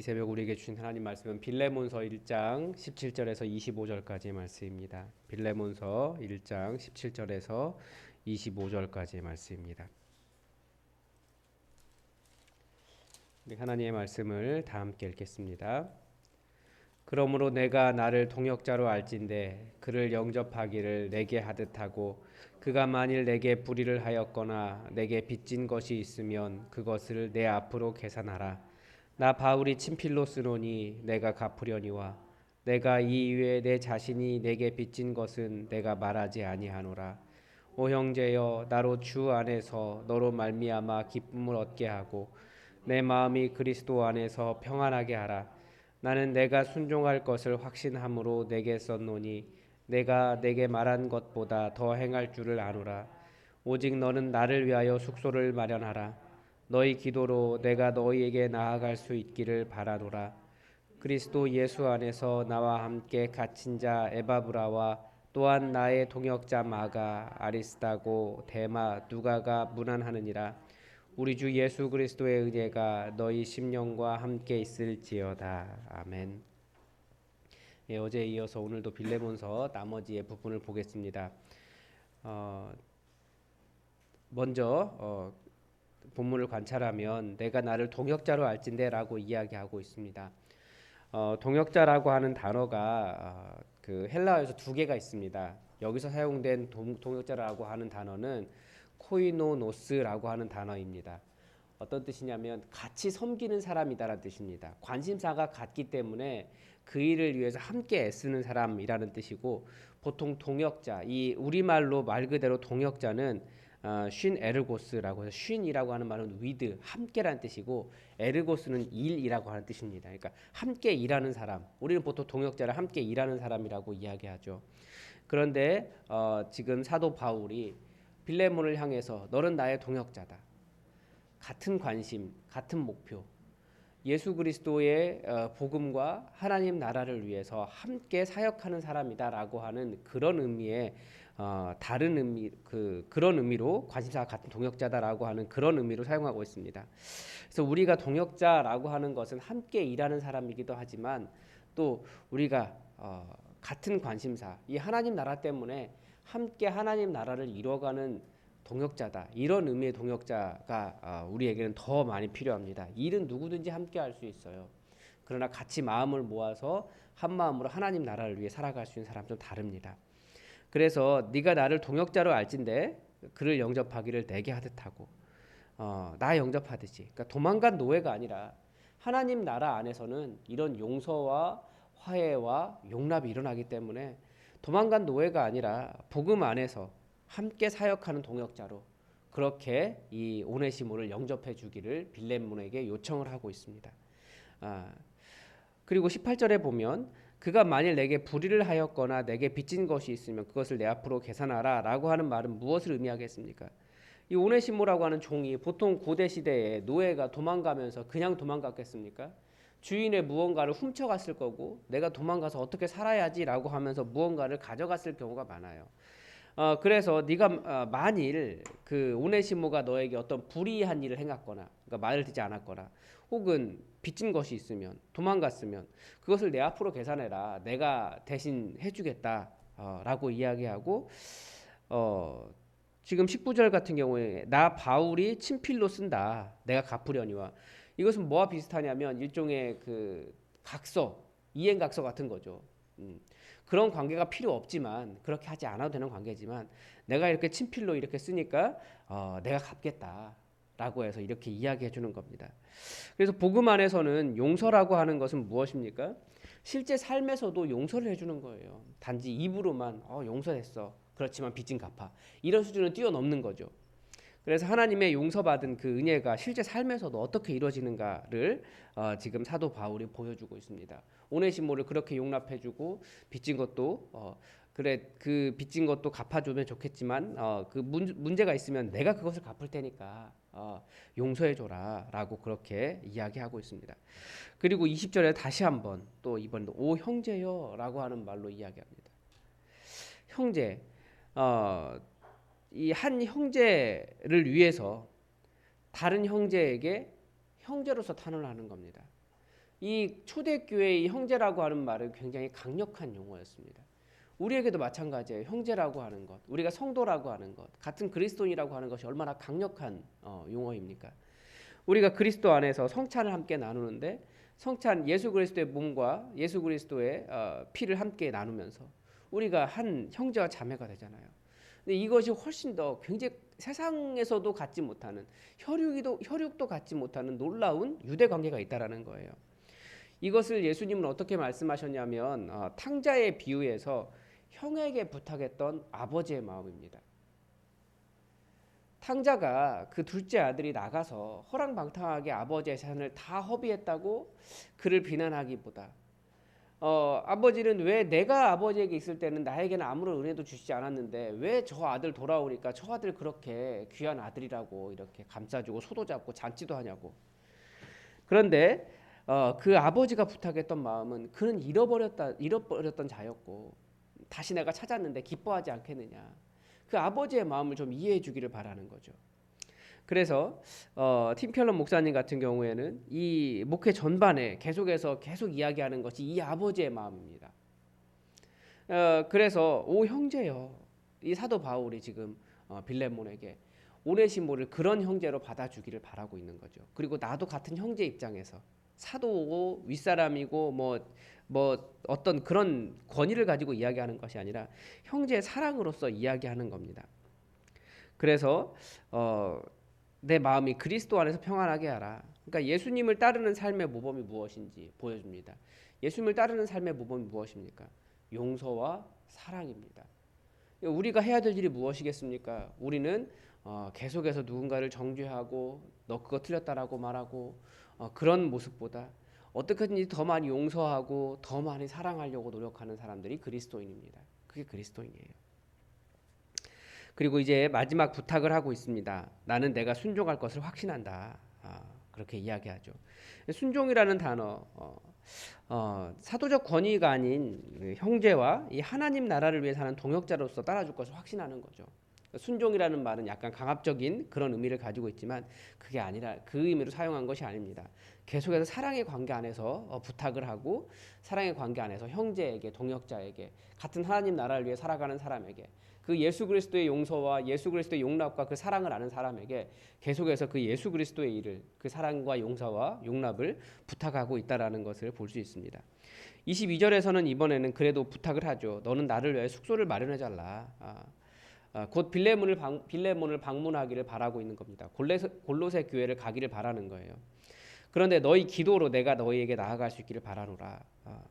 이 새벽 우리에게 주신 하나님 말씀은 빌레몬서 1장 17절에서 25절까지의 말씀입니다. 빌레몬서 1장 17절에서 25절까지의 말씀입니다. 하나님의 말씀을 다 함께 읽겠습니다. 그러므로 내가 나를 동역자로 알진대 그를 영접하기를 내게 하듯 하고 그가 만일 내게 불의를 하였거나 내게 빚진 것이 있으면 그것을 내 앞으로 계산하라. 나 바울이 친필로 쓰노니 내가 갚으려니와 내가 이 이외에 내 자신이 내게 빚진 것은 내가 말하지 아니하노라. 오 형제여 나로 주 안에서 너로 말미암아 기쁨을 얻게 하고 내 마음이 그리스도 안에서 평안하게 하라. 나는 내가 순종할 것을 확신함으로 내게 썼노니 내가 내게 말한 것보다 더 행할 줄을 아노라. 오직 너는 나를 위하여 숙소를 마련하라. 너희 기도로 내가 너희에게 나아갈 수 있기를 바라노라. 그리스도 예수 안에서 나와 함께 갇힌 자 에바브라와 또한 나의 동역자 마가 아리스다고 데마 누가가 문안하느니라. 우리 주 예수 그리스도의 은혜가 너희 심령과 함께 있을지어다. 아멘. 예, 어제 이어서 오늘도 빌레몬서 나머지의 부분을 보겠습니다. 어, 먼저 어, 본문을 관찰하면 내가 나를 동역자로 알진대라고 이야기하고 있습니다. 어, 동역자라고 하는 단어가 어, 그 헬라어에서 두 개가 있습니다. 여기서 사용된 동, 동역자라고 하는 단어는 코이노노스라고 하는 단어입니다. 어떤 뜻이냐면 같이 섬기는 사람이다라는 뜻입니다. 관심사가 같기 때문에 그 일을 위해서 함께 애쓰는 사람이라는 뜻이고 보통 동역자 이 우리말로 말 그대로 동역자는 어, 쉰 에르고스라고 해서 쉰이라고 하는 말은 위드 함께라는 뜻이고 에르고스는 일이라고 하는 뜻입니다. 그러니까 함께 일하는 사람. 우리는 보통 동역자를 함께 일하는 사람이라고 이야기하죠. 그런데 어, 지금 사도 바울이 빌레몬을 향해서 너는 나의 동역자다. 같은 관심, 같은 목표. 예수 그리스도의 어, 복음과 하나님 나라를 위해서 함께 사역하는 사람이다라고 하는 그런 의미의 어, 다른 의미 그 그런 의미로 관심사가 같은 동역자다라고 하는 그런 의미로 사용하고 있습니다. 그래서 우리가 동역자라고 하는 것은 함께 일하는 사람이기도 하지만 또 우리가 어, 같은 관심사, 이 하나님 나라 때문에 함께 하나님 나라를 이뤄가는 동역자다. 이런 의미의 동역자가 어, 우리에게는 더 많이 필요합니다. 일은 누구든지 함께 할 수 있어요. 그러나 같이 마음을 모아서 한 마음으로 하나님 나라를 위해 살아갈 수 있는 사람 좀 다릅니다. 그래서 네가 나를 동역자로 알진데 그를 영접하기를 내게 하듯 하고. 어, 나 영접하듯이. 그러니까 도망간 노예가 아니라 하나님 나라 안에서는 이런 용서와 화해와 용납이 일어나기 때문에 도망간 노예가 아니라 복음 안에서 함께 사역하는 동역자로 그렇게 이 오네시모를 영접해 주기를 빌레몬에게 요청을 하고 있습니다. 아, 그리고 18절에 보면 그가 만일 내게 불의를 하였거나 내게 빚진 것이 있으면 그것을 내 앞으로 계산하라라고 하는 말은 무엇을 의미하겠습니까? 이 오네시모라고 하는 종이 보통 고대 시대에 노예가 도망가면서 그냥 도망갔겠습니까? 주인의 무언가를 훔쳐갔을 거고 내가 도망가서 어떻게 살아야지라고 하면서 무언가를 가져갔을 경우가 많아요. 어, 그래서 네가 어, 만일 그 오네시모가 너에게 어떤 불의한 일을 행했거나 그러니까 말을 듣지 않았거나 혹은 빚진 것이 있으면 도망갔으면 그것을 내 앞으로 계산해라. 내가 대신 해주겠다라고 어, 이야기하고 어, 지금 19절 같은 경우에 나 바울이 친필로 쓴다. 내가 갚으려니와 이것은 뭐와 비슷하냐면 일종의 그 각서 이행 각서 같은 거죠. 음. 그런 관계가 필요 없지만 그렇게 하지 않아도 되는 관계지만 내가 이렇게 친필로 이렇게 쓰니까 어, 내가 갚겠다. 라고 해서 이렇게 이야기해 주는 겁니다. 그래서 복음 안에서는 용서라고 하는 것은 무엇입니까? 실제 삶에서도 용서를 해 주는 거예요. 단지 입으로만 어, 용서했어. 그렇지만 빚진 갚아. 이런 수준을 뛰어넘는 거죠. 그래서 하나님의 용서받은 그 은혜가 실제 삶에서도 어떻게 이루어지는가를 어, 지금 사도 바울이 보여주고 있습니다. 오네시모를 그렇게 용납해주고 빚진 것도 어, 그래 그 빚진 것도 갚아주면 좋겠지만 어, 그 문, 문제가 있으면 내가 그것을 갚을 테니까 어, 용서해 줘라라고 그렇게 이야기하고 있습니다. 그리고 20절에 다시 한번 또 이번에도 오 형제여라고 하는 말로 이야기합니다. 형제 어, 이 한 형제를 위해서 다른 형제에게 형제로서 탄원하는 겁니다. 이 초대교회의 형제라고 하는 말은 굉장히 강력한 용어였습니다. 우리에게도 마찬가지예요. 형제라고 하는 것, 우리가 성도라고 하는 것, 같은 그리스도인이라고 하는 것이 얼마나 강력한 어, 용어입니까? 우리가 그리스도 안에서 성찬을 함께 나누는데 성찬 예수 그리스도의 몸과 예수 그리스도의 어, 피를 함께 나누면서 우리가 한 형제와 자매가 되잖아요. 근데 이것이 훨씬 더 굉장히 세상에서도 갖지 못하는 혈육이도 혈육도 갖지 못하는 놀라운 유대 관계가 있다라는 거예요. 이것을 예수님은 어떻게 말씀하셨냐면 어, 탕자의 비유에서 형에게 부탁했던 아버지의 마음입니다. 탕자가 그 둘째 아들이 나가서 허랑방탕하게 아버지의 재산을 다 허비했다고 그를 비난하기보다 어, 아버지는 왜 내가 아버지에게 있을 때는 나에게는 아무런 은혜도 주시지 않았는데 왜 저 아들 돌아오니까 저 아들 그렇게 귀한 아들이라고 이렇게 감싸주고 소도 잡고 잔치도 하냐고 그런데 어, 그 아버지가 부탁했던 마음은 그는 잃어버렸다 잃어버렸던 자였고 다시 내가 찾았는데 기뻐하지 않겠느냐 그 아버지의 마음을 좀 이해해 주기를 바라는 거죠. 그래서 어, 팀켈러 목사님 같은 경우에는 이 목회 전반에 계속해서 계속 이야기하는 것이 이 아버지의 마음입니다. 어, 그래서 오 형제요, 이 사도 바울이 지금 어, 빌레몬에게 오네시모를 그런 형제로 받아주기를 바라고 있는 거죠. 그리고 나도 같은 형제 입장에서 사도고 윗사람이고 뭐, 뭐 어떤 그런 권위를 가지고 이야기하는 것이 아니라 형제의 사랑으로서 이야기하는 겁니다. 그래서 어, 내 마음이 그리스도 안에서 평안하게 하라. 그러니까 예수님을 따르는 삶의 모범이 무엇인지 보여줍니다. 예수님을 따르는 삶의 모범이 무엇입니까? 용서와 사랑입니다. 우리가 해야 될 일이 무엇이겠습니까? 우리는 어, 계속해서 누군가를 정죄하고 너 그거 틀렸다라고 말하고 어, 그런 모습보다 어떻게든지 더 많이 용서하고 더 많이 사랑하려고 노력하는 사람들이 그리스도인입니다. 그게 그리스도인이에요. 그리고 이제 마지막 부탁을 하고 있습니다. 나는 내가 순종할 것을 확신한다. 아, 그렇게 이야기하죠. 순종이라는 단어, 어, 어, 사도적 권위가 아닌 그 형제와 이 하나님 나라를 위해 사는 동역자로서 따라줄 것을 확신하는 거죠. 순종이라는 말은 약간 강압적인 그런 의미를 가지고 있지만 그게 아니라 그 의미로 사용한 것이 아닙니다. 계속해서 사랑의 관계 안에서 어, 부탁을 하고 사랑의 관계 안에서 형제에게 동역자에게 같은 하나님 나라를 위해 살아가는 사람에게 그 예수 그리스도의 용서와 예수 그리스도의 용납과 그 사랑을 아는 사람에게 계속해서 그 예수 그리스도의 일을 그 사랑과 용서와 용납을 부탁하고 있다라는 것을 볼 수 있습니다. 22절에서는 이번에는 그래도 부탁을 하죠. 너는 나를 위해 숙소를 마련해 달라. 아, 아, 곧 빌레몬을 방, 빌레몬을 방문하기를 바라고 있는 겁니다. 골레, 골로새 교회를 가기를 바라는 거예요. 그런데 너희 기도로 내가 너희에게 나아갈 수 있기를 바라노라. 아,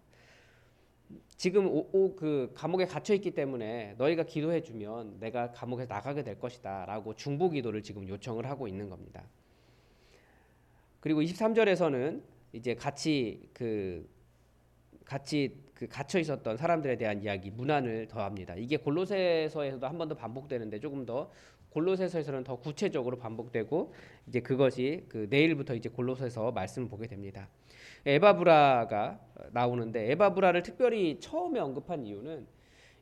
지금 오, 오, 그 감옥에 갇혀 있기 때문에 너희가 기도해 주면 내가 감옥에 나가게 될 것이다라고 중보 기도를 지금 요청을 하고 있는 겁니다. 그리고 23절에서는 이제 같이 그 같이 그 갇혀 있었던 사람들에 대한 이야기 문안을 더합니다. 이게 골로새서에서도 한 번 더 반복되는데 조금 더 골로새서에서는 더 구체적으로 반복되고 이제 그것이 그 내일부터 이제 골로새서 말씀을 보게 됩니다. 에바브라가 나오는데 에바브라를 특별히 처음에 언급한 이유는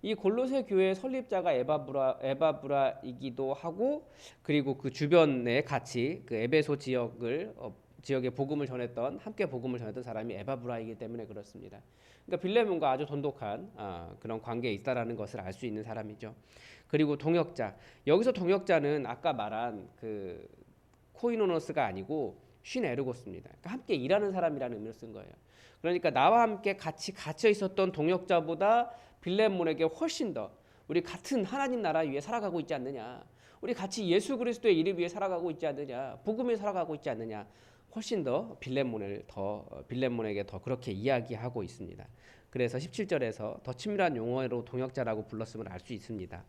이 골로새 교회 설립자가 에바브라 에바브라이기도 하고 그리고 그 주변에 같이 그 에베소 지역을 어, 지역에 복음을 전했던 함께 복음을 전했던 사람이 에바 브라이기 때문에 그렇습니다. 그러니까 빌레몬과 아주 돈독한 아, 그런 관계에 있다라는 것을 알 수 있는 사람이죠. 그리고 동역자 여기서 동역자는 아까 말한 그 코이노노스가 아니고 쉰 에르고스입니다. 그러니까 함께 일하는 사람이라는 의미를 쓴 거예요. 그러니까 나와 함께 같이 갇혀 있었던 동역자보다 빌레몬에게 훨씬 더 우리 같은 하나님 나라 위에 살아가고 있지 않느냐. 우리 같이 예수 그리스도의 이름 위에 살아가고 있지 않느냐. 복음에 살아가고 있지 않느냐. 훨씬 더 빌레몬을 더 빌레몬에게 더 그렇게 이야기하고 있습니다. 그래서 17절에서 더 친밀한 용어로 동역자라고 불렀음을 알 수 있습니다.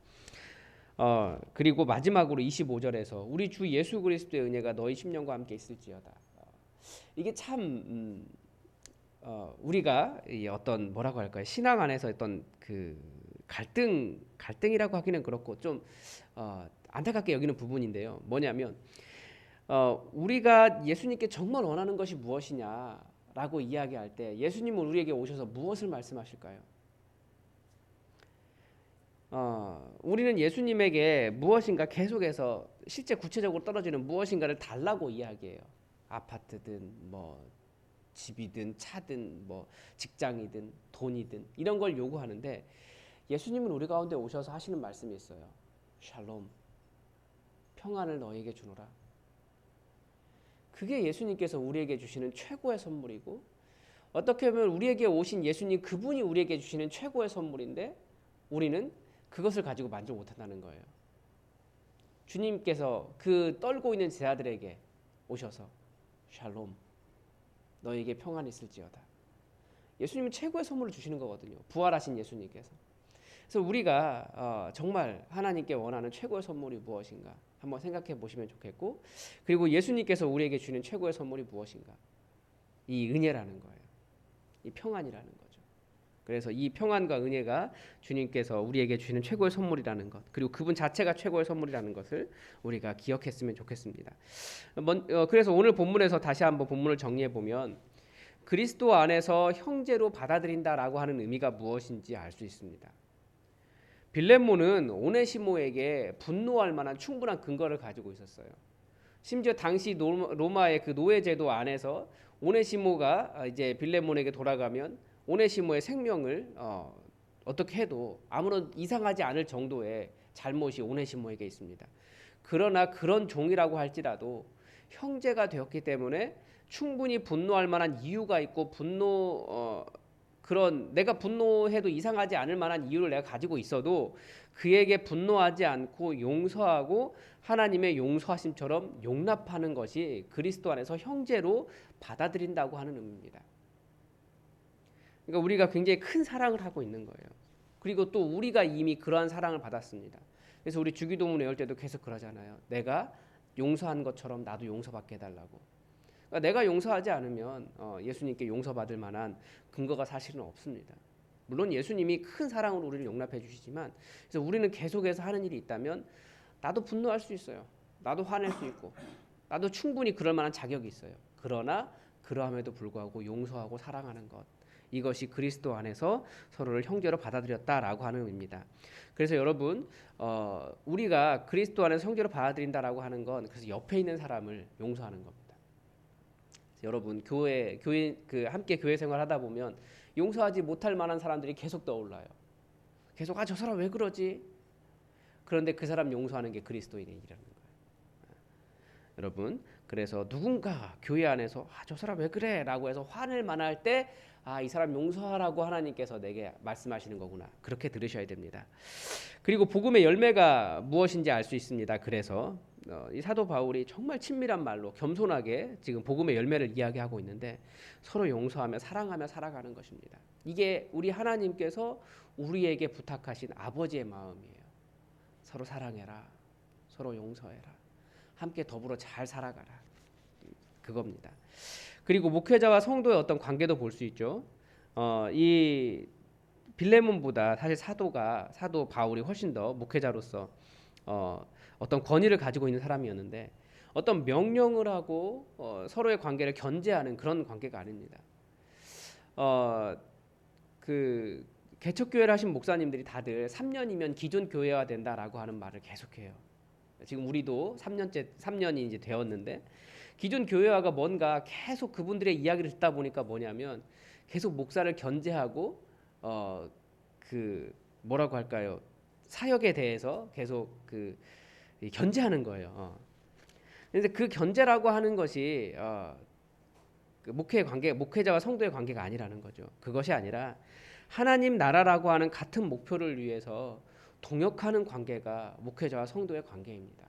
어, 그리고 마지막으로 25절에서 우리 주 예수 그리스도의 은혜가 너희 심령과 함께 있을지어다. 어, 이게 참 음, 어, 우리가 어떤 뭐라고 할까요? 신앙 안에서 어떤 그 갈등 갈등이라고 하기는 그렇고 좀 어, 안타깝게 여기는 부분인데요. 뭐냐면 어, 우리가 예수님께 정말 원하는 것이 무엇이냐라고 이야기할 때 예수님은 우리에게 오셔서 무엇을 말씀하실까요? 어, 우리는 예수님에게 무엇인가 계속해서 실제 구체적으로 떨어지는 무엇인가를 달라고 이야기해요. 아파트든 뭐 집이든 차든 뭐 직장이든 돈이든 이런 걸 요구하는데 예수님은 우리 가운데 오셔서 하시는 말씀이 있어요. 샬롬 평안을 너에게 주노라. 그게 예수님께서 우리에게 주시는 최고의 선물이고 어떻게 보면 우리에게 오신 예수님 그분이 우리에게 주시는 최고의 선물인데 우리는 그것을 가지고 만족 못한다는 거예요. 주님께서 그 떨고 있는 제자들에게 오셔서 샬롬 너에게 평안이 있을지어다. 예수님은 최고의 선물을 주시는 거거든요. 부활하신 예수님께서. 그래서 우리가 어, 정말 하나님께 원하는 최고의 선물이 무엇인가 한번 생각해 보시면 좋겠고 그리고 예수님께서 우리에게 주는 최고의 선물이 무엇인가 이 은혜라는 거예요. 이 평안이라는 거죠. 그래서 이 평안과 은혜가 주님께서 우리에게 주시는 최고의 선물이라는 것 그리고 그분 자체가 최고의 선물이라는 것을 우리가 기억했으면 좋겠습니다. 먼- 어, 그래서 오늘 본문에서 다시 한번 본문을 정리해 보면 그리스도 안에서 형제로 받아들인다라고 하는 의미가 무엇인지 알 수 있습니다. 빌레몬은 오네시모에게 분노할 만한 충분한 근거를 가지고 있었어요. 심지어 당시 노- 로마의 그 노예 제도 안에서 오네시모가 어, 이제 빌레몬에게 돌아가면 오네시모의 생명을 어, 어떻게 해도 아무런 이상하지 않을 정도의 잘못이 오네시모에게 있습니다. 그러나 그런 종이라고 할지라도 형제가 되었기 때문에 충분히 분노할 만한 이유가 있고 분노 어, 그런 내가 분노해도 이상하지 않을 만한 이유를 내가 가지고 있어도 그에게 분노하지 않고 용서하고 하나님의 용서하심처럼 용납하는 것이 그리스도 안에서 형제로 받아들인다고 하는 의미입니다. 그러니까 우리가 굉장히 큰 사랑을 하고 있는 거예요. 그리고 또 우리가 이미 그러한 사랑을 받았습니다. 그래서 우리 주기도문 외울 때도 계속 그러잖아요. 내가 용서한 것처럼 나도 용서받게 해달라고. 그러니까 내가 용서하지 않으면 어, 예수님께 용서받을 만한 근거가 사실은 없습니다. 물론 예수님이 큰 사랑으로 우리를 용납해 주시지만 그래서 우리는 계속해서 하는 일이 있다면 나도 분노할 수 있어요. 나도 화낼 수 있고 나도 충분히 그럴 만한 자격이 있어요. 그러나 그러함에도 불구하고 용서하고 사랑하는 것 이것이 그리스도 안에서 서로를 형제로 받아들였다라고 하는 의미입니다. 그래서 여러분 어, 우리가 그리스도 안에서 형제로 받아들인다라고 하는 건 그래서 옆에 있는 사람을 용서하는 겁니다. 여러분 교회 교회 그 함께 교회 생활하다 보면 용서하지 못할 만한 사람들이 계속 떠올라요. 계속 아 저 사람 왜 그러지? 그런데 그 사람 용서하는 게 그리스도인의 일이라는 거예요. 여러분 그래서 누군가 교회 안에서 아 저 사람 왜 그래라고 해서 화낼 만할 때 아 이 사람 용서하라고 하나님께서 내게 말씀하시는 거구나 그렇게 들으셔야 됩니다. 그리고 복음의 열매가 무엇인지 알 수 있습니다. 그래서 어, 이 사도 바울이 정말 친밀한 말로 겸손하게 지금 복음의 열매를 이야기하고 있는데 서로 용서하며 사랑하며 살아가는 것입니다. 이게 우리 하나님께서 우리에게 부탁하신 아버지의 마음이에요. 서로 사랑해라. 서로 용서해라. 함께 더불어 잘 살아가라. 그겁니다. 그리고 목회자와 성도의 어떤 관계도 볼 수 있죠. 어, 이 빌레몬보다 사실 사도가 사도 바울이 훨씬 더 목회자로서 어, 어떤 권위를 가지고 있는 사람이었는데 어떤 명령을 하고 어, 서로의 관계를 견제하는 그런 관계가 아닙니다. 어, 그 개척 교회를 하신 목사님들이 다들 3년이면 기존 교회화 된다라고 하는 말을 계속해요. 지금 우리도 3년째 3년이 이제 되었는데 기존 교회화가 뭔가 계속 그분들의 이야기를 듣다 보니까 뭐냐면 계속 목사를 견제하고 어 그 뭐라고 할까요 사역에 대해서 계속 그이 견제하는 거예요. 어. 그런데 그 견제라고 하는 것이 어, 그 목회 관계, 목회자와 성도의 관계가 아니라는 거죠. 그것이 아니라 하나님 나라라고 하는 같은 목표를 위해서 동역하는 관계가 목회자와 성도의 관계입니다.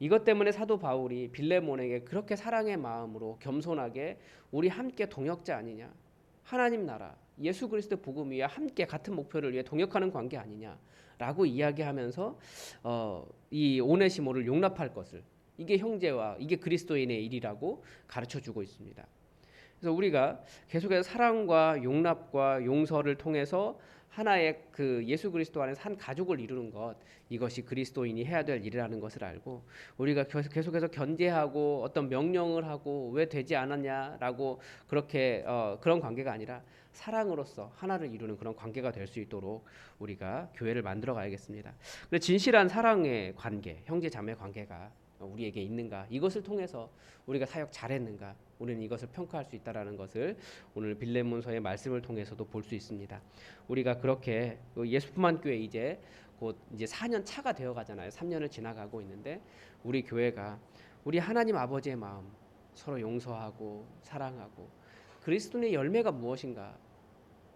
이것 때문에 사도 바울이 빌레몬에게 그렇게 사랑의 마음으로 겸손하게 우리 함께 동역자 아니냐? 하나님 나라, 예수 그리스도 복음 위에 함께 같은 목표를 위해 동역하는 관계 아니냐 라고 이야기하면서 어, 이 오네시모를 용납할 것을 이게 형제와 이게 그리스도인의 일이라고 가르쳐 주고 있습니다. 그래서 우리가 계속해서 사랑과 용납과 용서를 통해서 하나의 그 예수 그리스도 안에서 한 가족을 이루는 것 이것이 그리스도인이 해야 될 일이라는 것을 알고 우리가 계속- 계속해서 견제하고 어떤 명령을 하고 왜 되지 않았냐라고 그렇게 어, 그런 관계가 아니라 사랑으로서 하나를 이루는 그런 관계가 될 수 있도록 우리가 교회를 만들어 가야겠습니다. 근데 진실한 사랑의 관계, 형제 자매 관계가 우리에게 있는가? 이것을 통해서 우리가 사역 잘했는가? 우리는 이것을 평가할 수 있다라는 것을 오늘 빌레몬서의 말씀을 통해서도 볼 수 있습니다. 우리가 그렇게 그 예수뿐만 교회 이제 곧 이제 4년 차가 되어 가잖아요. 3년을 지나가고 있는데 우리 교회가 우리 하나님 아버지의 마음 서로 용서하고 사랑하고 그리스도의 열매가 무엇인가?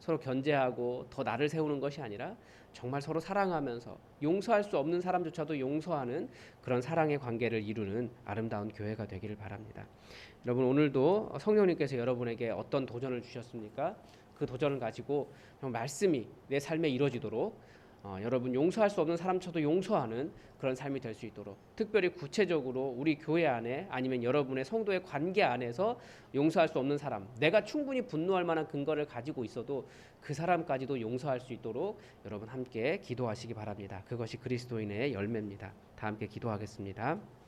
서로 견제하고 더 나를 세우는 것이 아니라 정말 서로 사랑하면서 용서할 수 없는 사람조차도 용서하는 그런 사랑의 관계를 이루는 아름다운 교회가 되기를 바랍니다. 여러분 오늘도 성령님께서 여러분에게 어떤 도전을 주셨습니까? 그 도전을 가지고 말씀이 내 삶에 이루어지도록 어, 여러분 용서할 수 없는 사람조차도 용서하는 그런 삶이 될 수 있도록 특별히 구체적으로 우리 교회 안에 아니면 여러분의 성도의 관계 안에서 용서할 수 없는 사람 내가 충분히 분노할 만한 근거를 가지고 있어도 그 사람까지도 용서할 수 있도록 여러분 함께 기도하시기 바랍니다. 그것이 그리스도인의 열매입니다. 다 함께 기도하겠습니다.